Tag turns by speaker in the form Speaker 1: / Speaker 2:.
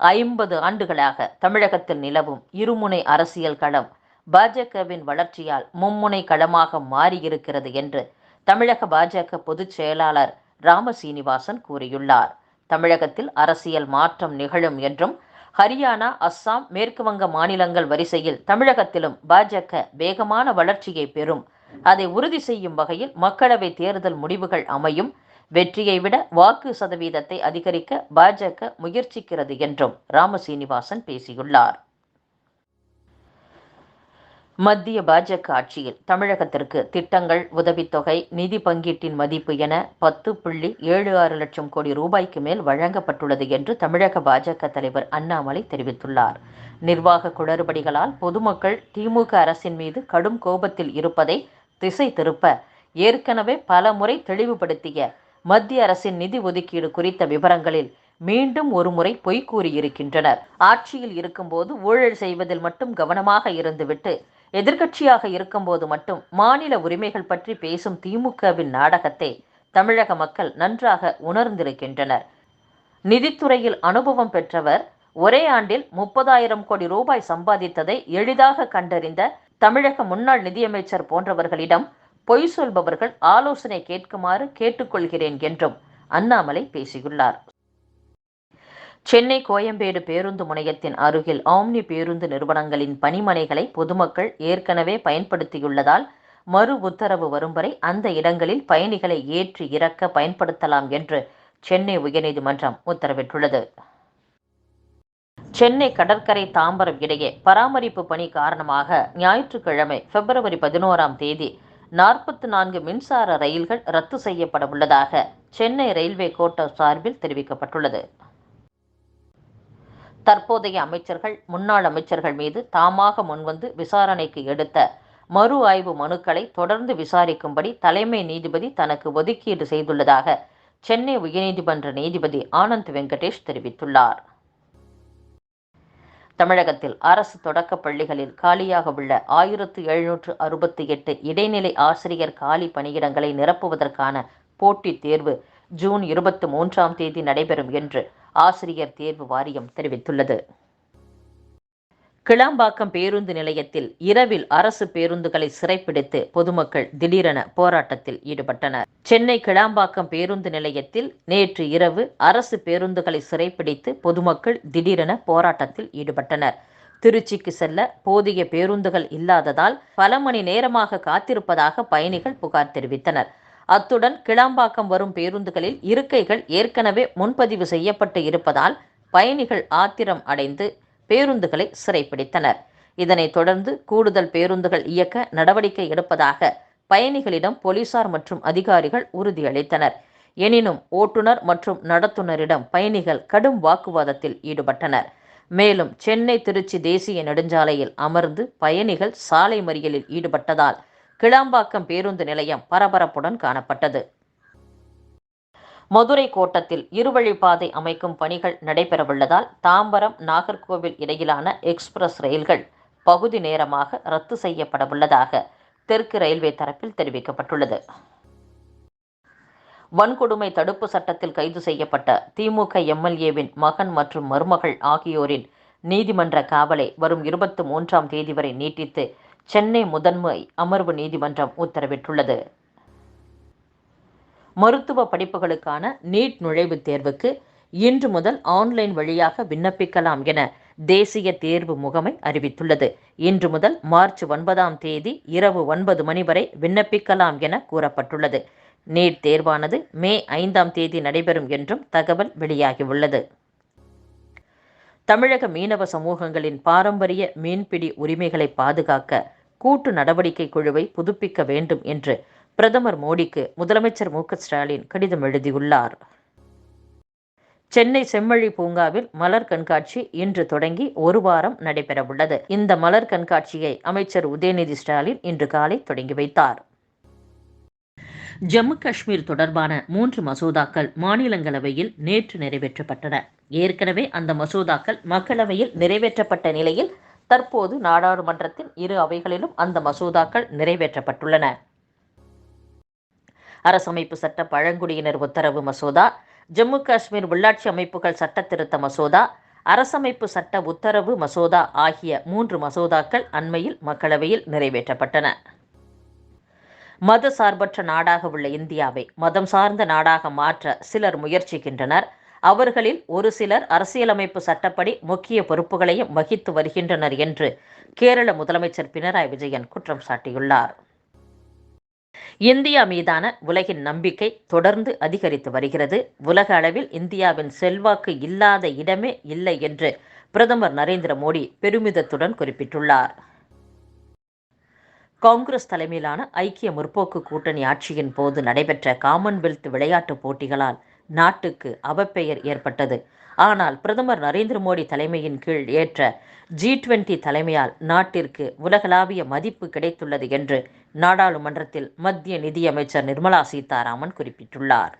Speaker 1: ஐம்பது ஆண்டுகளாக தமிழகத்தில் நிலவும் இருமுனை அரசியல் களம் பாஜகவின் வளர்ச்சியால் மும்முனை களமாக மாறியிருக்கிறது என்று தமிழக பாஜக பொதுச் செயலாளர் ராமசீனிவாசன் கூறியுள்ளார். தமிழகத்தில் அரசியல் மாற்றம் நிகழும் என்றும் ஹரியானா அஸ்ஸாம் மேற்குவங்க மாநிலங்கள் வரிசையில் தமிழகத்திலும் பாஜக வேகமான வளர்ச்சியை பெறும். அதை உறுதி செய்யும் வகையில் மக்களவை தேர்தல் முடிவுகள் அமையும். வெற்றியை விட வாக்கு சதவீதத்தை அதிகரிக்க பாஜக முயற்சிக்கிறது என்றும் ராமசீனிவாசன் பேசியுள்ளார். மத்திய பாஜக ஆட்சியில் தமிழகத்திற்கு திட்டங்கள் உதவித்தொகை நிதி பங்கீட்டின் மதிப்பு என பத்து புள்ளி ஏழு ஆறு லட்சம் கோடி ரூபாய்க்கு மேல் வழங்கப்பட்டுள்ளது என்று தமிழக பாஜக தலைவர் அண்ணாமலை தெரிவித்துள்ளார். நிர்வாக குளறுபடிகளால் பொதுமக்கள் திமுக அரசின் மீது கடும் கோபத்தில் இருப்பதை திசை திருப்ப ஏற்கனவே பல முறை தெளிவுபடுத்திய மத்திய அரசின் நிதி ஒதுக்கீடு குறித்த விவரங்களில் மீண்டும் ஒருமுறை பொய் கூறியிருக்கின்றனர். ஆட்சியில் இருக்கும்போது ஊழல் செய்வதில் மட்டும் கவனமாக இருந்துவிட்டு எதிர்க்கட்சியாக இருக்கும்போது மட்டும் மாநில உரிமைகள் பற்றி பேசும் திமுகவின் நாடகத்தை தமிழக மக்கள் நன்றாக உணர்ந்திருக்கின்றனர். நிதித்துறையில் அனுபவம் பெற்றவர் ஒரே ஆண்டில் முப்பதாயிரம் கோடி ரூபாய் சம்பாதித்ததை எளிதாக கண்டறிந்த தமிழக முன்னாள் நிதியமைச்சர் போன்றவர்களிடம் பொய் சொல்பவர்கள் ஆலோசனை கேட்குமாறு கேட்டுக்கொள்கிறேன் என்றும் அண்ணாமலை பேசியுள்ளார். சென்னை கோயம்பேடு பேருந்து முனையத்தின் அருகில் ஆம்னி பேருந்து நிறுவனங்களின் பணிமனைகளை பொதுமக்கள் ஏற்கனவே பயன்படுத்தியுள்ளதால் மறு உத்தரவு வரும் வரை அந்த இடங்களில் பயணிகளை ஏற்றி இறக்க பயன்படுத்தலாம் என்று சென்னை உயர்நீதிமன்றம் உத்தரவிட்டுள்ளது. சென்னை கடற்கரை தாம்பரம் இடையே பராமரிப்பு பணி காரணமாக ஞாயிற்றுக்கிழமை பிப்ரவரி பதினோராம் தேதி நாற்பத்தி நான்கு மின்சார ரயில்கள் ரத்து செய்யப்பட உள்ளதாக சென்னை ரயில்வே கோட்ட சார்பில் தெரிவிக்கப்பட்டுள்ளது. தற்போதைய அமைச்சர்கள் முன்னாள் அமைச்சர்கள் மீது தாமாக முன்வந்து விசாரணைக்கு எடுத்த மறு ஆய்வு மனுக்களை தொடர்ந்து விசாரிக்கும்படி தலைமை நீதிபதி தனக்கு ஒதுக்கீடு செய்துள்ளதாக சென்னை உயர்நீதிமன்ற நீதிபதி ஆனந்த் வெங்கடேஷ் தெரிவித்துள்ளார். தமிழகத்தில் அரசு தொடக்கப் பள்ளிகளில் காலியாக உள்ள ஆயிரத்து எழுநூற்று அறுபத்தி எட்டு இடைநிலை ஆசிரியர் காலி பணியிடங்களை நிரப்புவதற்கான போட்டித் தேர்வு ஜூன் இருபத்தி மூன்றாம் தேதி நடைபெறும் என்று ஆசிரியர் தேர்வு வாரியம் தெரிவித்துள்ளது. கிளாம்பாக்கம் பேருந்து நிலையத்தில் இரவில் அரசு பேருந்துகளை சிறைப்பிடித்து பொதுமக்கள் திடீரென போராட்டத்தில் ஈடுபட்டனர். சென்னை கிளாம்பாக்கம் பேருந்து நிலையத்தில் நேற்று இரவு அரசு பேருந்துகளை சிறைப்பிடித்து பொதுமக்கள் திடீரென போராட்டத்தில் ஈடுபட்டனர். திருச்சிக்கு செல்ல போதிய பேருந்துகள் இல்லாததால் பல மணி நேரமாக காத்திருப்பதாக பயணிகள் புகார் தெரிவித்தனர். அத்துடன் கிளாம்பாக்கம் வரும் பேருந்துகளில் இருக்கைகள் ஏற்கனவே முன்பதிவு செய்யப்பட்டு இருப்பதால் பயணிகள் ஆத்திரம் அடைந்து பேருந்துகளை சிறைப்பிடித்தனர். இதனைத் தொடர்ந்து கூடுதல் பேருந்துகள் இயக்க நடவடிக்கை எடுப்பதாக பயணிகளிடம் போலீசார் மற்றும் அதிகாரிகள் உறுதியளித்தனர். எனினும் ஓட்டுநர் மற்றும் நடத்துனரிடம் பயணிகள் கடும் வாக்குவாதத்தில் ஈடுபட்டனர். மேலும் சென்னை திருச்சி தேசிய நெடுஞ்சாலையில் அமர்ந்து பயணிகள் சாலை மறியலில் ஈடுபட்டதால் கிளாம்பாக்கம் பேருந்து நிலையம் பரபரப்புடன் காணப்பட்டது. மதுரை கோட்டத்தில் இருவழிப்பாதை அமைக்கும் பணிகள் நடைபெறவுள்ளதால் தாம்பரம் நாகர்கோவில் இடையிலான எக்ஸ்பிரஸ் ரயில்கள் பகுதி நேரமாக ரத்து செய்யப்படவுள்ளதாக தெற்கு ரயில்வே தரப்பில் தெரிவிக்கப்பட்டுள்ளது. வன்கொடுமை தடுப்பு சட்டத்தில் கைது செய்யப்பட்ட திமுக எம்எல்ஏவின் மகன் மற்றும் மருமகள் ஆகியோரின் நீதிமன்ற காவலை வரும் இருபத்தி மூன்றாம் தேதி வரை நீட்டித்து சென்னை முதன்மை அமர்வு நீதிமன்றம் உத்தரவிட்டுள்ளது. மருத்துவ படிப்புகளுக்கான நீட் நுழைவுத் தேர்வுக்கு இன்று முதல் ஆன்லைன் வழியாக விண்ணப்பிக்கலாம் என தேசிய தேர்வு முகமை அறிவித்துள்ளது. இன்று முதல் மார்ச் ஒன்பதாம் தேதி இரவு ஒன்பது மணி வரை விண்ணப்பிக்கலாம் என கூறப்பட்டுள்ளது. நீட் தேர்வானது மே ஐந்தாம் தேதி நடைபெறும் என்றும் தகவல் வெளியாகியுள்ளது. தமிழக மீனவ சமூகங்களின் பாரம்பரிய மீன்பிடி உரிமைகளை பாதுகாக்க கூட்டு நடவடிக்கை குழுவை புதுப்பிக்க வேண்டும் என்று பிரதமர் மோடிக்கு முதலமைச்சர் மு ஸ்டாலின் கடிதம் எழுதியுள்ளார். சென்னை செம்மொழி பூங்காவில் மலர் கண்காட்சி இன்று தொடங்கி ஒரு வாரம் நடைபெறவுள்ளது. இந்த மலர் கண்காட்சியை அமைச்சர் உதயநிதி ஸ்டாலின் இன்று காலை தொடங்கி வைத்தார். ஜம்மு காஷ்மீர் தொடர்பான மூன்று மசோதாக்கள் மாநிலங்களவையில் நேற்று நிறைவேற்றப்பட்டன. ஏற்கனவே அந்த மசோதாக்கள் மக்களவையில் நிறைவேற்றப்பட்ட நிலையில் தற்போது நாடாளுமன்றத்தின் இரு அவைகளிலும் அந்த மசோதாக்கள் நிறைவேற்றப்பட்டுள்ளன. அரசமைப்பு சட்ட பழங்குடியினர் உத்தரவு மசோதா ஜம்மு காஷ்மீர் உள்ளாட்சி அமைப்புகள் சட்ட திருத்த மசோதா அரசமைப்பு சட்ட உத்தரவு மசோதா ஆகிய மூன்று மசோதாக்கள் அண்மையில் மக்களவையில் நிறைவேற்றப்பட்டன. மத சார்பற்ற நாடாக உள்ள இந்தியாவை மதம் சார்ந்த நாடாக மாற்ற சிலர் முயற்சிக்கின்றனர். அவர்களில் ஒரு சிலர் அரசியலமைப்பு சட்டப்படி முக்கிய பொறுப்புகளையும் வகித்து வருகின்றனர் என்று கேரள முதலமைச்சர் பினராயி விஜயன் குற்றம் சாட்டியுள்ளார். இந்தியா மீதான உலகின் நம்பிக்கை தொடர்ந்து அதிகரித்து வருகிறது. உலக அளவில் இந்தியாவின் செல்வாக்கு இல்லாத இடமே இல்லை என்று பிரதமர் நரேந்திர மோடி பெருமிதத்துடன் குறிப்பிட்டுள்ளார். காங்கிரஸ் தலைமையிலான ஐக்கிய முற்போக்கு கூட்டணி ஆட்சியின் போது நடைபெற்ற காமன்வெல்த் விளையாட்டுப் போட்டிகளால் நாட்டுக்கு அவப்பெயர் ஏற்பட்டது. ஆனால் பிரதமர் நரேந்திர மோடி தலைமையின் கீழ் ஏற்ற ஜி டுவெண்டி தலைமையால் நாட்டிற்கு உலகளாவிய மதிப்பு கிடைத்துள்ளது என்று நாடாளுமன்றத்தில் மத்திய நிதியமைச்சர் நிர்மலா சீதாராமன் குறிப்பிட்டுள்ளார்.